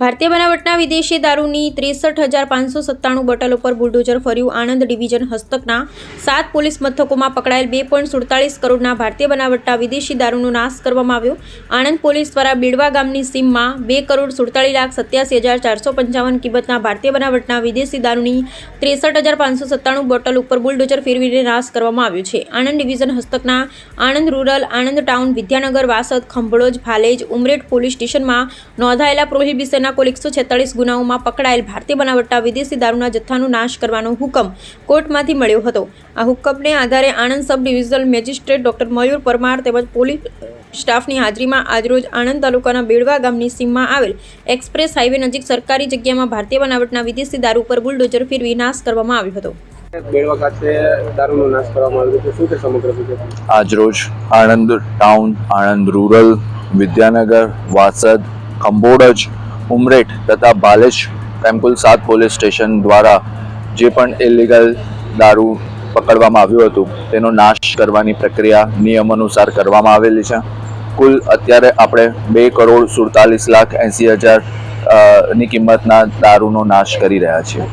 ભારતીય બનાવટના વિદેશી દારૂની ત્રેસઠ હજાર પાંચસો સત્તાણું બોટલ ઉપર બુલડોઝર ફર્યું આણંદ ડિવિઝન હસ્તકના સાત પોલીસ મથકોમાં પકડાયેલ બે પોઈન્ટ સુડતાલીસ કરોડના ભારતીય બનાવટના વિદેશી દારૂનો નાશ કરવામાં આવ્યો. આણંદ પોલીસ દ્વારા બિડવા ગામની સીમમાં બે કરોડ સુડતાલીસ લાખ સત્યાસી હજાર ચારસો પંચાવન કિંમતના ભારતીય બનાવટના વિદેશી દારૂની ત્રેસઠ હજાર પાંચસો સત્તાણું બોટલ ઉપર બુલડોઝર ફેરવીને નાશ કરવામાં આવ્યો છે. આણંદ ડિવિઝન હસ્તકના Anand rural, Anand town, Vidyanagar, Vasad, Khambholaj, Bhalej, Umreth police સ્ટેશનમાં નોંધાયેલા પ્રોહિબિશનના કુલ એકસો છેતાળીસ ગુનાઓમાં પકડાયેલ ભારતીય બનાવટા વિદેશી દારૂના જથ્થાનો નાશ કરવાનો હુકમ કોર્ટમાંથી મળ્યો હતો. આ હુકમને આધારે Anand sub divisional magistrate doctor Mayur Parmar તેમજ પોલીસ સ્ટાફની હાજરીમાં આજરોજ આણંદ તાલુકાના બેડવા ગામની સીમમાં આવેલ એક્સપ્રેસ હાઈવે નજીક સરકારી જગ્યામાં ભારતીય બનાવટના વિદેશી દારૂ પર બુલડોઝર ફેરવી નાશ કરવામાં આવ્યો હતો. બેડવા ખાતે દારૂનો નાશ કરવામાં આવ્યો છે શું છે સમગ્ર આજરોજ આણંદ ટાઉન આણંદ રૂરલ વિદ્યાનગર વાસદ ખંભોડજ ઉમરેઠ તથા ભાલેજ એમ સાત પોલીસ સ્ટેશન દ્વારા જે પણ ઇલીગલ દારૂ પકડવામાં આવ્યું હતું, તેનો નાશ કરવાની પ્રક્રિયા નિયમ અનુસાર કરવામાં આવેલી છે. કુલ અત્યારે આપણે બે કરોડ સુડતાલીસ લાખ એંસી હજારની કિંમતના દારૂનો નાશ કરી રહ્યા છીએ.